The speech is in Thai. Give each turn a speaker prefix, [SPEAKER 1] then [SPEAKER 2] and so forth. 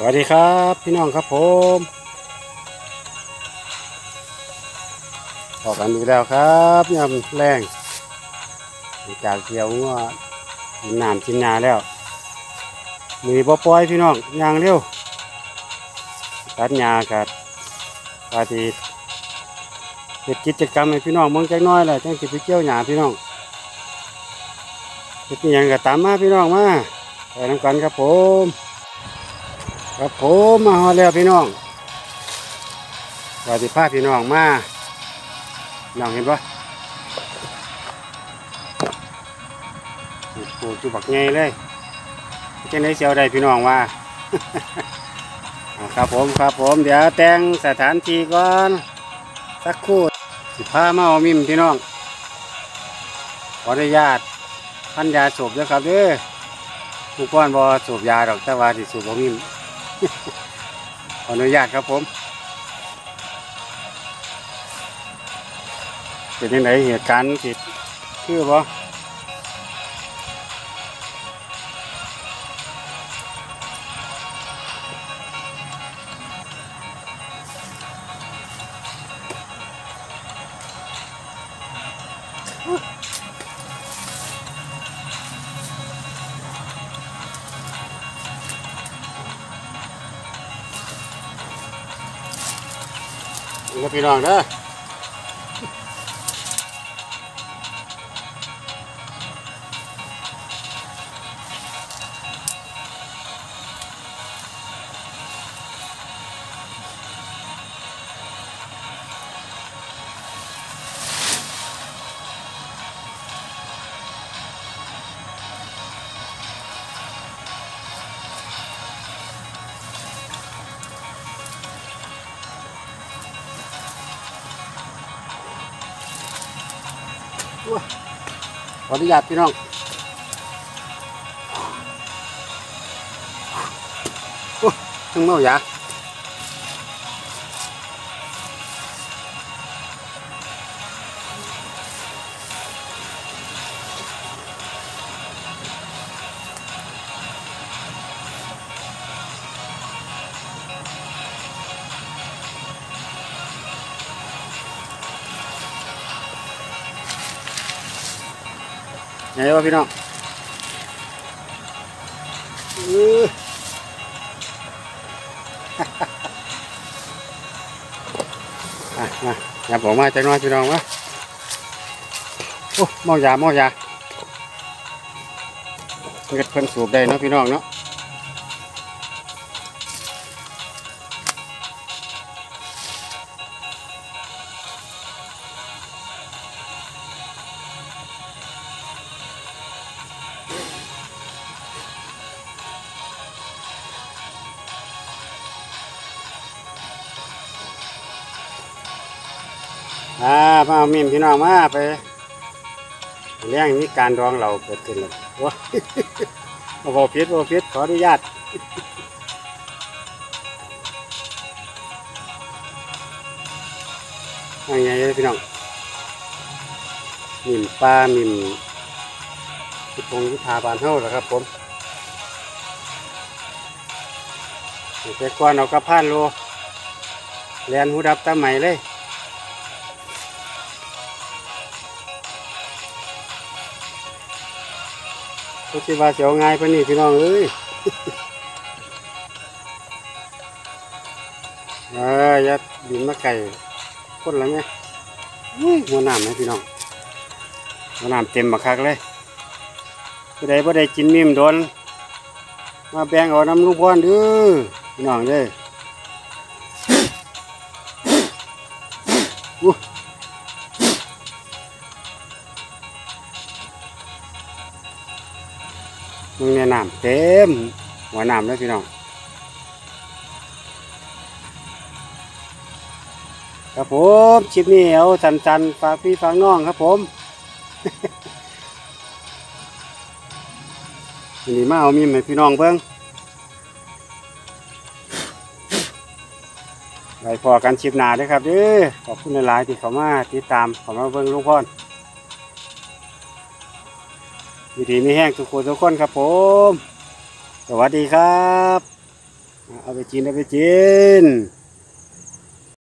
[SPEAKER 1] สวัสดีครับพี่น้องครับผมพอกันอีกแล้วครับยามแรงจากเที่ยวงัวกินน้ำกินยาแล้วมือบ่ปล่อยพี่น้องย่างเร็วตัดหญ้ากัดปาทีเฮ็ดกิจกรรมให้พี่น้องเมืองจักน้อยแหละจังสิไปเกี่ยวหญ้าพี่น้องเฮ็ดอิหยังก็ตามมาพี่น้องมาไปนำกันครับผม ครับผมมาฮอดแล้วพี่น้องสวัสดีภาพพี่น้องมาน้องเห็นปะปลูกจุบักไงเลยจะได้เสียวได้พี่น้องว่า ครับผมครับผมเดี๋ยวแต่งสถานที่ก่อนสักครู่สิพามาเอามิมพี่น้อง ขออนุญาตพันยาสูบด้วยครับเด้อผู้ป้อนบอสูบยาดอกแต่ว่าสิสูบบ่มิม ขออนุญาตครับผม เป็นยังไงเหตุการณ์สิคือบ่ นี่ครับพี่น้องเด้อ ขออนุญาตพี่น้องโอ้ถึงเมายา ไงวะพี่น้องอื้ออะมาอย่าบอกมาจังน้อยพี่น้องวะโอ้เมายาเมายาเงิดเพิ่นสูบได้เนาะพี่น้องเนาะ อ่ามาเอามีมพี่น้องมาไปเลี้ยงมีการดองเราเกิดขึ้นแล้วโอ้โอ้โหพิษโอ้พิษขออนุญาตยังไงพี่น้องมิมปลามิมที่พงที่พาบานเท่าแล้วครับผมแต่ก่อนเอากระพานโลแลนหูดับตาใหม่เลย ก็คิดว่าเสียวง่ายปนี่พี่น้องเอ้ยเออยัดบินมาไก่คนละไงอุ้ยหัวน้ำไหมพี่น้องหัวน้ำเต็มบักคักเลยผู้ใดบ่ได้กินมิมโดน มาแบ่งเอาน้ำลูกบอลเด้อพี่น้องเด้อ มึงเนี่ยน้ำเต็มหัวน้ำเลยพี่น้องครับผมชิปนี้เอาสันๆฝากพี่ฝากน้องครับผมนนี้มาเอามีมให้พี่น้องเบิ่งไปพอกันชิปหนาด้วยครับเด้อขอบคุณหลายๆที่เขามาติดตามเขามาเบิ่งลุงพ่อ นวิธีไม่แห้งทุกคนทุกคนครับผม สวัสดีครับ เอาไปกินเอาไปกิน